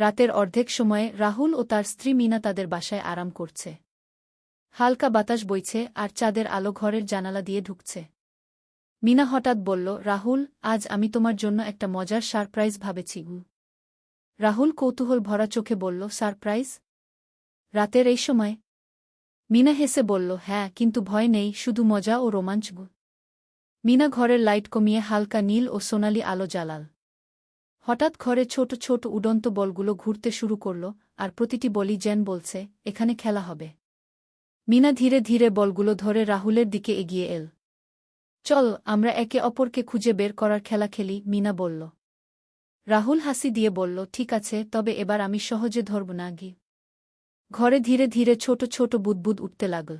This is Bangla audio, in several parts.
রাতের অর্ধেক সময়ে রাহুল ও তার স্ত্রী মিনা তাদের বাসায় আরাম করছে। হালকা বাতাস বইছে আর চাঁদের আলো ঘরের জানালা দিয়ে ঢুকছে। মিনা হঠাৎ বলল, রাহুল, আজ আমি তোমার জন্য একটা মজার সারপ্রাইজ ভাবেছি রাহুল কৌতূহল ভরা চোখে বলল, সারপ্রাইজ? রাতের এই সময় মিনা হেসে বলল হ্যাঁ কিন্তু ভয় নেই, শুধু মজা ও রোমাঞ্চ মিনা ঘরের লাইট কমিয়ে হালকা নীল ও সোনালি আলো জ্বালাল। হঠাৎ ঘরে ছোট ছোট উডন্ত বলগুলো ঘুরতে শুরু করল, আর প্রতিটি বলই যেন বলছে, এখানে খেলা হবে। মিনা ধীরে ধীরে বলগুলো ধরে রাহুলের দিকে এগিয়ে এল। চল, আমরা একে অপরকে খুঁজে বের করার খেলা খেলি, মিনা বলল। রাহুল হাসি দিয়ে বলল, ঠিক আছে, তবে এবার আমি সহজে ধরব না গি ঘরে ধীরে ধীরে ছোট ছোট বুদবুদ উঠতে লাগল।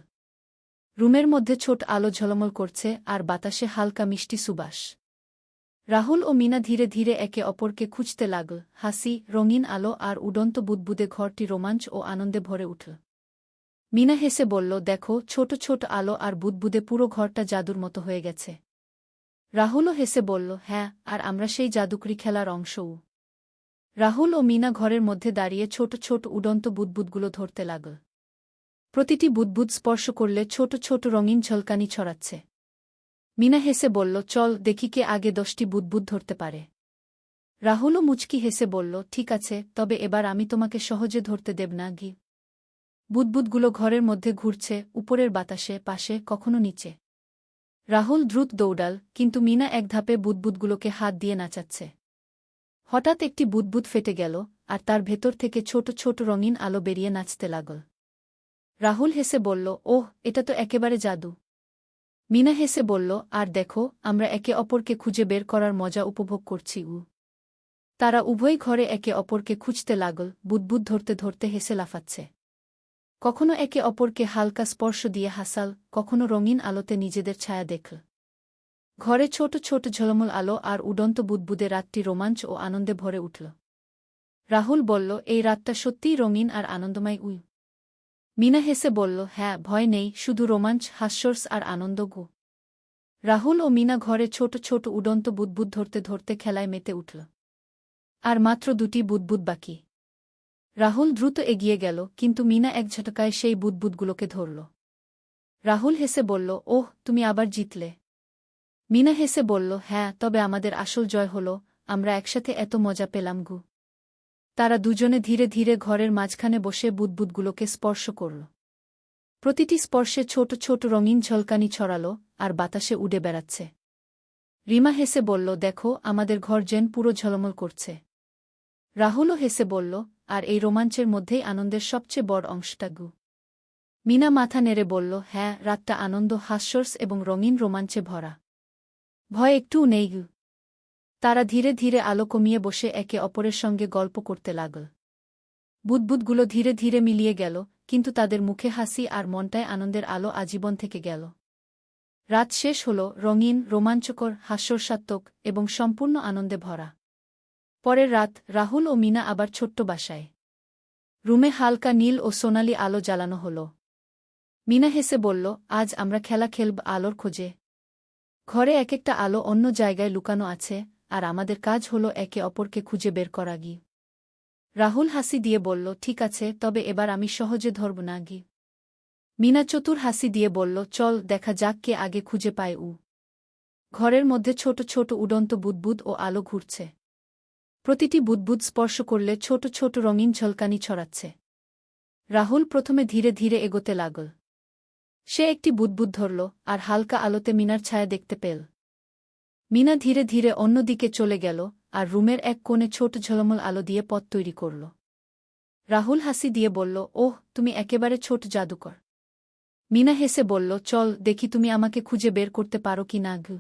রুমের মধ্যে ছোট আলো ঝলমল করছে, আর বাতাসে হালকা মিষ্টি সুবাস। রাহুল ও মিনা ধীরে ধীরে একে অপরকে খুঁজতে লাগল। হাসি, রঙিন আলো আর উডন্ত বুদবুদে ঘরটি রোমাঞ্চ ও আনন্দে ভরে উঠল। মিনা হেসে বলল, দেখো, ছোট ছোট আলো আর বুদবুদে পুরো ঘরটা জাদুর মতো হয়ে গেছে। রাহুলও হেসে বলল হ্যাঁ আর আমরা সেই জাদুকরি খেলার অংশও। রাহুল ও মিনা ঘরের মধ্যে দাঁড়িয়ে ছোট ছোট উডন্ত বুদবুদগুলো ধরতে লাগল। প্রতিটি বুদবুদ স্পর্শ করলে ছোট ছোট রঙিন ঝলকানি ছড়াচ্ছে। মিনা হেসে বলল, চল, দেখি কে আগে দশটি বুদবুদ ধরতে পারে। রাহুলও মুচকি হেসে বলল, ঠিক আছে, তবে এবার আমি তোমাকে সহজে ধরতে দেব না, গি। বুদবুদগুলো ঘরের মধ্যে ঘুরছে, উপরের বাতাসে, পাশে, কখনো নিচে। রাহুল দ্রুত দৌড়াল, কিন্তু মিনা এক ধাপে বুদবুদগুলোকে হাত দিয়ে নাচাচ্ছে। হঠাৎ একটি বুদবুদ ফেটে গেল, আর তার ভেতর থেকে ছোট ছোট রঙিন আলো বেরিয়ে নাচতে লাগল। রাহুল হেসে বলল, ওহ, এটা তো একেবারে জাদু। মিনা হেসে বলল, আর দেখো, আমরা একে অপরকে খুঁজে বের করার মজা উপভোগ করছি, উ। তারা উভয় ঘরে একে অপরকে খুঁজতে লাগল, বুদবুদ ধরতে ধরতে হেসে লাফাচ্ছে। কখনো একে অপরকে হালকা স্পর্শ দিয়ে হাসাল, কখনো রঙিন আলোতে নিজেদের ছায়া দেখল। ঘরে ছোট ছোট ঝলমল আলো আর উডন্ত বুদবুদে রাতটি রোমাঞ্চ ও আনন্দে ভরে উঠল। রাহুল বলল, এই রাতটা সত্যিই রঙিন আর আনন্দময়, উই। মিনা হেসে বলল হ্যাঁ ভয় নেই, শুধু রোমাঞ্চ, হাস্যর্স আর আনন্দ গো। রাহুল ও মিনা ঘরে ছোট ছোট উডন্ত বুদবুদ ধরতে ধরতে খেলায় মেতে উঠল। আর মাত্র দুটি বুদবুদ বাকি। রাহুল দ্রুত এগিয়ে গেল, কিন্তু মিনা এক ঝটকায় সেই বুদবুদগুলোকে ধরল। রাহুল হেসে বলল, ওহ, তুমি আবার জিতলে। মিনা হেসে বলল হ্যাঁ তবে আমাদের আসল জয় হল, আমরা একসাথে এত মজা পেলাম গু। তারা দুজনে ধীরে ধীরে ঘরের মাঝখানে বসে বুদবুদগুলোকে স্পর্শ করল। প্রতিটি স্পর্শে ছোট ছোট রঙিন ঝলকানি ছড়াল আর বাতাসে উড়ে বেড়াচ্ছে। রিমা হেসে বলল, দেখো, আমাদের ঘর যেন পুরো ঝলমল করছে। রাহুলও হেসে বলল, আর এই রোমাঞ্চের মধ্যেই আনন্দের সবচেয়ে বড় অংশটা গু। মিনা মাথা নেড়ে বলল হ্যাঁ রাতটা আনন্দ, হাস্যর্স এবং রঙিন রোমাঞ্চে ভরা। ভয় একটুও নেই গু। তারা ধীরে ধীরে আলো কমিয়ে বসে একে অপরের সঙ্গে গল্প করতে লাগল। বুদবুদগুলো ধীরে ধীরে মিলিয়ে গেল, কিন্তু তাদের মুখে হাসি আর মনটায় আনন্দের আলো আজীবন থেকে গেল। রাত শেষ হল, রঙিন, রোমাঞ্চকর, হাস্যর্সাত্মক এবং সম্পূর্ণ আনন্দে ভরা। পরের রাত, রাহুল ও মিনা আবার ছোট্ট বাসায়। রুমে হালকা নীল ও সোনালি আলো জ্বালানো হল। মিনা হেসে বলল, আজ আমরা খেলা খেলব আলোর খোঁজে। ঘরে এক একটা আলো অন্য জায়গায় লুকানো আছে আর আমাদের কাজ হল একে অপরকে খুঁজে বের করা গি। রাহুল হাসি দিয়ে বলল, ঠিক আছে, তবে এবার আমি সহজে ধরব না গি। মিনা চতুর হাসি দিয়ে বলল, চল, দেখা যাক কে আগে খুঁজে পায় উ। ঘরের মধ্যে ছোট ছোট উডন্ত বুদবুদ ও আলো ঘুরছে। প্রতিটি বুদবুদ স্পর্শ করলে ছোট ছোট রঙিন ঝলকানি ছড়াচ্ছে। রাহুল প্রথমে ধীরে ধীরে এগোতে লাগল। সে একটি বুদবুদ ধরল, আর হালকা আলোতে মিনার ছায়া দেখতে পেল। মিনা ধীরে ধীরে অন্যদিকে চলে গেল আর রুমের এক কোণে ছোট ঝলমল আলো দিয়ে পথ তৈরি করল। রাহুল হাসি দিয়ে বলল, ওহ, তুমি একেবারে ছোট জাদুকর। মিনা হেসে বলল, চল, দেখি তুমি আমাকে খুঁজে বের করতে পারো কি না গু।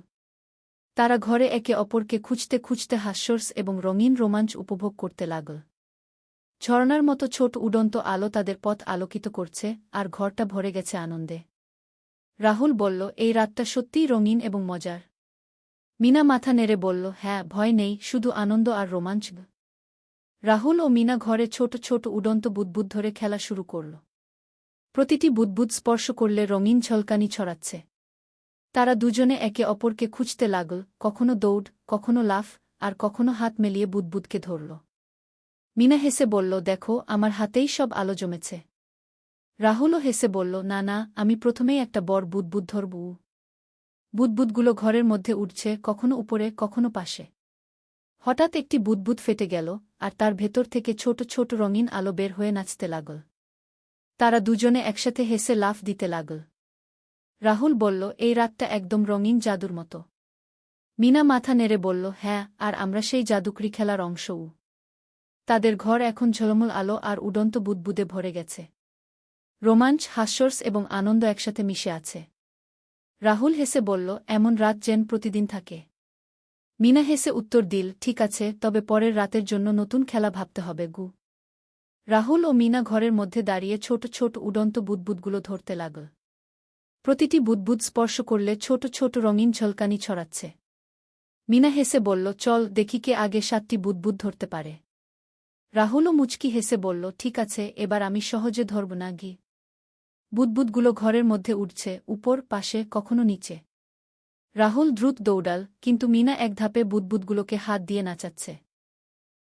তারা ঘরে একে অপরকে খুঁজতে খুঁজতে হাস্যর্স এবং রঙিন রোমাঞ্চ উপভোগ করতে লাগল। ঝর্নার মতো ছোট উডন্ত আলো তাদের পথ আলোকিত করছে আর ঘরটা ভরে গেছে আনন্দে। রাহুল বলল, এই রাতটা সত্যিই রঙিন এবং মজার। মিনা মাথা নেড়ে বলল হ্যাঁ ভয় নেই, শুধু আনন্দ আর রোমাঞ্চ রাহুল ও মিনা ঘরে ছোট ছোট উডন্ত বুদবুদ ধরে খেলা শুরু করল। প্রতিটি বুদবুদ স্পর্শ করলে রঙিন ঝলকানি ছড়াচ্ছে। তারা দুজনে একে অপরকে খুঁজতে লাগল, কখনো দৌড়, কখনো লাফ, আর কখনো হাত মেলিয়ে বুদবুদকে ধরল। মিনা হেসে বলল, দেখো, আমার হাতেই সব আলো জমেছে। রাহুলও হেসে বলল, না না, আমি প্রথমেই একটা বড় বুদবুদ ধরব। বুদবুদগুলো ঘরের মধ্যে উঠছে, কখনো উপরে, কখনো পাশে। হঠাৎ একটি বুদবুদ ফেটে গেল, আর তার ভেতর থেকে ছোট ছোট রঙিন আলো বের হয়ে নাচতে লাগল। তারা দুজনে একসাথে হেসে লাফ দিতে লাগল। রাহুল বলল, এই রাতটা একদম রঙিন জাদুর মতো। মিনা মাথা নেড়ে বলল হ্যাঁ আর আমরা সেই জাদুকরি খেলার অংশও তাদের ঘর এখন ঝলমল আলো আর উডন্ত বুদবুদে ভরে গেছে। রোমাঞ্চ, হাস্যর্স এবং আনন্দ একসাথে মিশে আছে। রাহুল হেসে বলল, এমন রাত যেন প্রতিদিন থাকে। মিনা হেসে উত্তর দিল, ঠিক আছে, তবে পরের রাতের জন্য নতুন খেলা ভাবতে হবে, গু। রাহুল ও মিনা ঘরের মধ্যে দাঁড়িয়ে ছোট ছোট উডন্ত বুদবুদগুলো ধরতে লাগল। প্রতিটি বুদবুদ স্পর্শ করলে ছোট ছোট রঙিন ঝলকানি ছড়াচ্ছে। মিনা হেসে বলল, চল, দেখি কে আগে সাতটি বুদবুদ ধরতে পারে। রাহুলও মুচকি হেসে বলল, ঠিক আছে, এবার আমি সহজে ধরব না, গি। বুদবুদগুলো ঘরের মধ্যে উঠছে, উপর, পাশে, কখনো নিচে। রাহুল দ্রুত দৌড়াল, কিন্তু মিনা এক ধাপে বুদবুদগুলোকে হাত দিয়ে নাচাচ্ছে।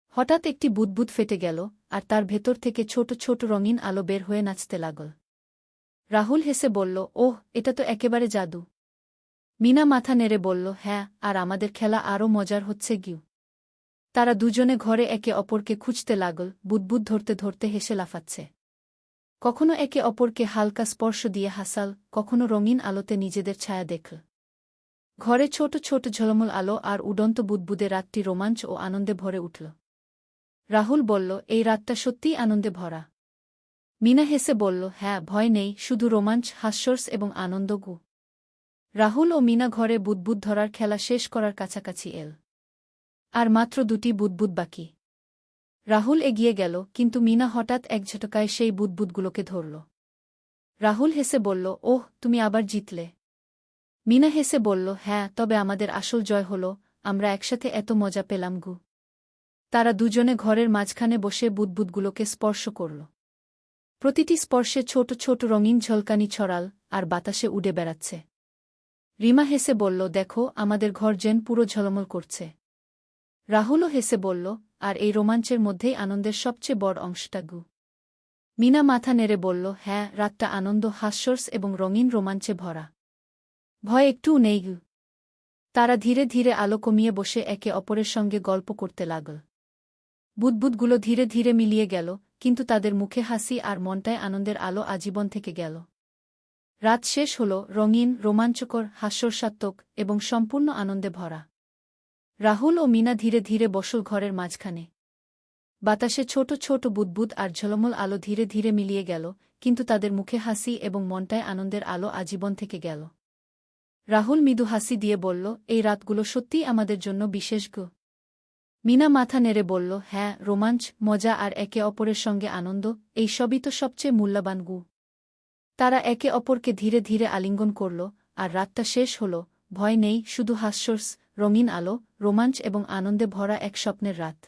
হঠাৎ একটি বুদবুদ ফেটে গেল, আর তার ভেতর থেকে ছোট ছোট রঙিন আলো বের হয়ে নাচতে লাগল। রাহুল হেসে বলল, ওহ, এটা তো একেবারে জাদু। মিনা মাথা নেড়ে বলল হ্যাঁ আর আমাদের খেলা আরও মজার হচ্ছে গিউ। তারা দুজনে ঘরে একে অপরকে খুঁজতে লাগল, বুদবুদ ধরতে ধরতে হেসে লাফাচ্ছে। কখনো একে অপরকে হালকা স্পর্শ দিয়ে হাসাল, কখনো রঙিন আলোতে নিজেদের ছায়া দেখল। ঘরে ছোট ছোট ঝলমল আলো আর উডন্ত বুদবুদে রাতটি রোমাঞ্চ ও আনন্দে ভরে উঠল। রাহুল বলল, এই রাতটা সত্যিই আনন্দে ভরা। মিনা হেসে বলল হ্যাঁ ভয় নেই, শুধু রোমাঞ্চ, হাস্যর্স এবং আনন্দ গু। রাহুল ও মিনা ঘরে বুদবুদ ধরার খেলা শেষ করার কাছাকাছি এল। আর মাত্র দুটি বুদবুদ বাকি। রাহুল এগিয়ে গেল, কিন্তু মিনা হঠাৎ এক ঝটকায় সেই বুদবুদগুলোকে ধরল। রাহুল হেসে বলল, ওহ, তুমি আবার জিতলে। মিনা হেসে বলল হ্যাঁ তবে আমাদের আসল জয় হল, আমরা একসাথে এত মজা পেলাম গু। তারা দুজনে ঘরের মাঝখানে বসে বুদবুদগুলোকে স্পর্শ করল। প্রতিটি স্পর্শে ছোট ছোট রঙিন ঝলকানি ছড়াল আর বাতাসে উড়ে বেড়াচ্ছে। রিমা হেসে বলল, দেখো, আমাদের ঘর যেন পুরো ঝলমল করছে। রাহুলও হেসে বলল আর এই রোমাঞ্চের মধ্যেই আনন্দের সবচেয়ে বড় অংশটা গু। মিনা মাথা নেড়ে বলল হ্যাঁ রাতটা আনন্দ, হাস্যর্স এবং রঙিন রোমাঞ্চে ভরা। ভয় একটুও নেই গু। তারা ধীরে ধীরে আলো কমিয়ে বসে একে অপরের সঙ্গে গল্প করতে লাগল। বুদবুদগুলো ধীরে ধীরে মিলিয়ে গেল, কিন্তু তাদের মুখে হাসি আর মনটায় আনন্দের আলো আজীবন থেকে গেল। রাত শেষ হল, রঙিন, রোমাঞ্চকর, হাস্যর্সাত্মক এবং সম্পূর্ণ আনন্দে ভরা। রাহুল ও মিনা ধীরে ধীরে বসল ঘরের মাঝখানে। বাতাসে ছোট ছোট বুদবুদ আর ঝলমল আলো ধীরে ধীরে মিলিয়ে গেল, কিন্তু তাদের মুখে হাসি এবং মনটায় আনন্দের আলো আজীবন থেকে গেল। রাহুল মৃদু হাসি দিয়ে বলল, এই রাতগুলো সত্যিই আমাদের জন্য বিশেষ গো। মিনা মাথা নেড়ে বলল হ্যাঁ রোমাঞ্চ, মজা আর একে অপরের সঙ্গে আনন্দ, এই সবই তো সবচেয়ে মূল্যবান গু। তারা একে অপরকে ধীরে ধীরে আলিঙ্গন করল, আর রাতটা শেষ হল, ভয় নেই, শুধু হাস্যর্স, রঙিন আলো রোমাঞ্চ এবং আনন্দে ভরা এক স্বপ্নের রাত।